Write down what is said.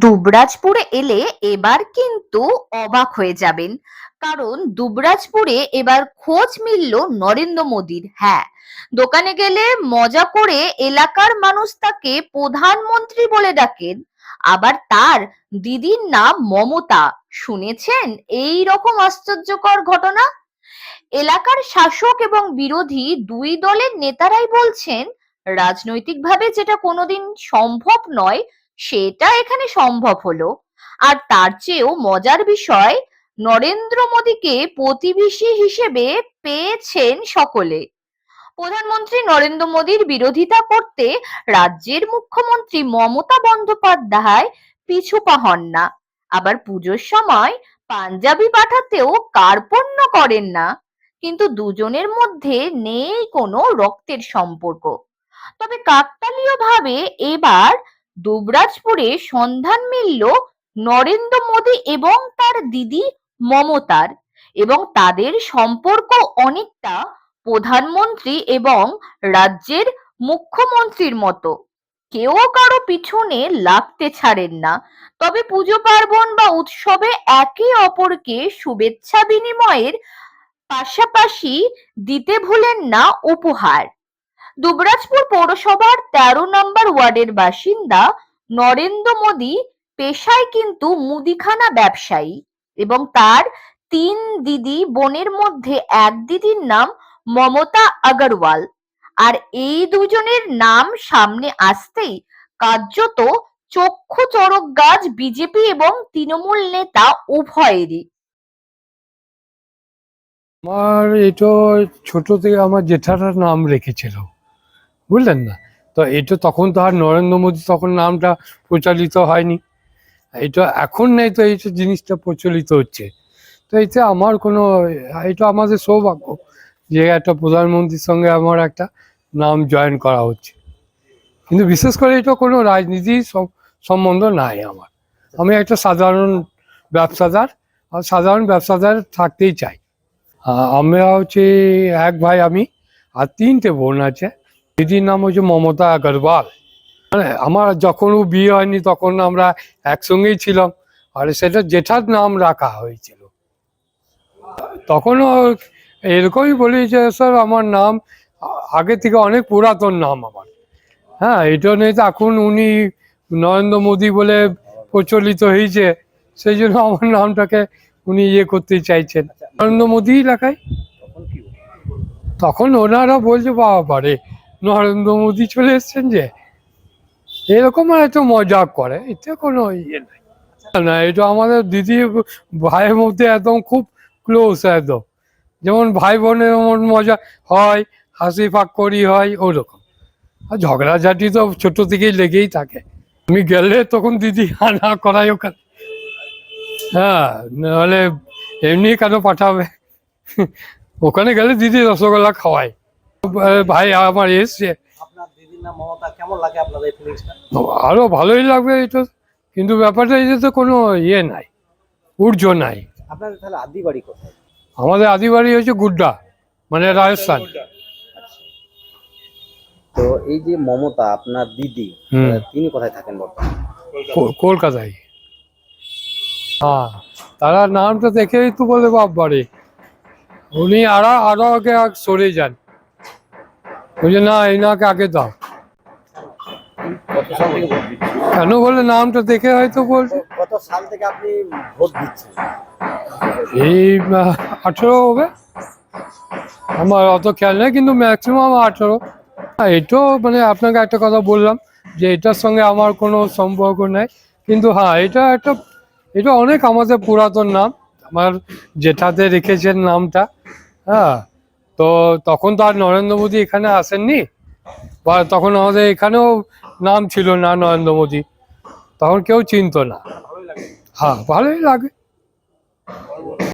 দুবরাজপুরে এলে এবার কিন্তু অবাক হয়ে যাবেন। কারণ দুবরাজপুরে এবার খোঁজ মিলল নরেন্দ্র মোদীর। হ্যাঁ দোকানে গেলে মজা করে এলাকার মানুষ তাকে প্রধানমন্ত্রী বলে ডাকেন। আবার তার দিদির নাম মমতা। শুনেছেন এই রকম আশ্চর্যকর ঘটনা? এলাকার শাসক এবং বিরোধী দুই দলের নেতারাই বলছেন রাজনৈতিকভাবে যেটা কোনোদিন সম্ভব নয়, সেটা এখানে সম্ভব হলো। আর তার চেয়েও মজার বিষয়, নরেন্দ্র মোদীকে প্রতিবেশী হিসেবে পেয়েছেন সকলে। প্রধানমন্ত্রী নরেন্দ্র মোদীর বিরোধিতা করতে রাজ্যের মুখ্যমন্ত্রী মমতা বন্দ্যোপাধ্যায় পিছু হন না। আবার পুজোর সময় পাঞ্জাবি পাঠাতেও কার্পণ্য করেন না। কিন্তু দুজনের মধ্যে নেই কোনো রক্তের সম্পর্ক। তবে কাকতালীয় ভাবে এবার দুবরাজপুরে সন্ধান মিলল নরেন্দ্র মোদী এবং তার দিদি মমতার এবং তাদের সম্পর্ক অনেকটা প্রধানমন্ত্রী এবং রাজ্যের মুখ্যমন্ত্রীর মতো। কেউ কারও পিছনে লাগতে ছাড়েন না। তবে পুজো পার্বণ বা উৎসবে একে অপরকে শুভেচ্ছা বিনিময়ের পাশাপাশি দিতে ভুলেন না উপহার। দুবরাজপুর পৌরসভার তেরো নম্বর ওয়ার্ডের বাসিন্দা নরেন্দ্র মোদী পেশায় কিন্তু মুদিখানা ব্যবসায়ী এবং তার তিন দিদি বোনের মধ্যে এক দিদির নাম মমতা আগরওয়াল। আর এই দুজনের নাম সামনে আসতেই কার্যত চক্ষু চড়ক গাছ বিজেপি এবং তৃণমূল নেতা উভয়েরই। আমার এটা ছোট থেকে আমার জেঠাটার নাম রেখেছিল। বুঝলেন না? তো এটা তখন তো আর নরেন্দ্র মোদী তখন নামটা প্রচলিত হয়নি। এটা এখন নেই তো এই জিনিসটা প্রচলিত হচ্ছে। তো এতে আমার কোনো এটা আমাদের সৌভাগ্য যে একটা প্রধানমন্ত্রীর সঙ্গে আমার একটা নাম জয়েন করা হচ্ছে। কিন্তু বিশেষ করে এটা কোনো রাজনীতির সম- সম্বন্ধ নাই আমার। আমি একটা সাধারণ ব্যবসাদার, আর সাধারণ ব্যবসাদার থাকতেই চাই। আমরা হচ্ছে এক ভাই আমি, আর তিনটে বোন আছে। দিদির নাম হচ্ছে মমতা আগরওয়াল। মানে আমার যখন ও বিয়ে হয়নি তখন আমরা একসঙ্গেই ছিলাম, আর সেটা জেঠার নাম রাখা হয়েছিল। তখনও এরকমই বলি যে স্যার, আমার নাম আগে থেকে অনেক পুরাতন নাম আমার। হ্যাঁ এটা নিয়ে তো এখন উনি নরেন্দ্র মোদী বলে প্রচলিত হয়েছে, সেই জন্য আমার নামটাকে উনি ইয়ে করতে চাইছেন। নরেন্দ্র মোদী লেখায়। তখন ওনারা বলছে বাবা বারে নরেন্দ্র মোদী চলে এসছেন যে, এরকম হয়তো মজা করে, এতে কোনো ইয়ে নাই। না, এটা আমাদের দিদি ভাইয়ের মধ্যে একদম খুব ক্লোজ একদম। যেমন ভাই বোনের মজা হয়, হাসি ফাক্করি হয়, ওরকম। আর ঝগড়াঝাটি তো ছোট থেকেই লেগেই থাকে। আমি গেলে তখন দিদি হানা করাই ওখানে। হ্যাঁ নাহলে এমনি কেন পাঠাবে? ওখানে গেলে দিদি রসগোল্লা খাওয়ায়। ভাই আমার এসছে। এই আরও ভালোই লাগবে এটা কিন্তু ব্যাপারটা এই তো কোনো ইয়ে নাই ঊর্জ নাই। তাহলে আদি বাড়ি হচ্ছে গুড্ডা মানে রাজস্থান। তো এই যে মমতা আপনার দিদি তিনি কোথায় থাকেন বর্তমানে? কলকাতায়। হ্যাঁ তারা নামটা দেখেই তো বলে বাপ বাড়ি উনি আরও আরও আগে সরে যান। বলছে না এনাকে আগে দাও। কেন বলে নামটা দেখে হয়তো বলছে। কত সাল থেকে আপনি ভোট দিচ্ছেন? এই আঠেরো হবে। আমার অত খেয়াল নেই কিন্তু ম্যাক্সিমাম আঠেরো। এটাও মানে আপনাকে একটা কথা বললাম যে এটার সঙ্গে আমার কোনো সম্পর্ক নেই। কিন্তু হ্যাঁ এটা একটা এটা অনেক আমাদের পুরাতন নাম। আমার জেঠাতে রেখেছেন নামটা। হ্যাঁ। তো তখন তো আর নরেন্দ্র মোদী এখানে আসেননি, বা তখন আমাদের এখানেও নাম ছিল না নরেন্দ্র মোদী। তখন কেউ চিনত না। হ্যাঁ ভালোই লাগে।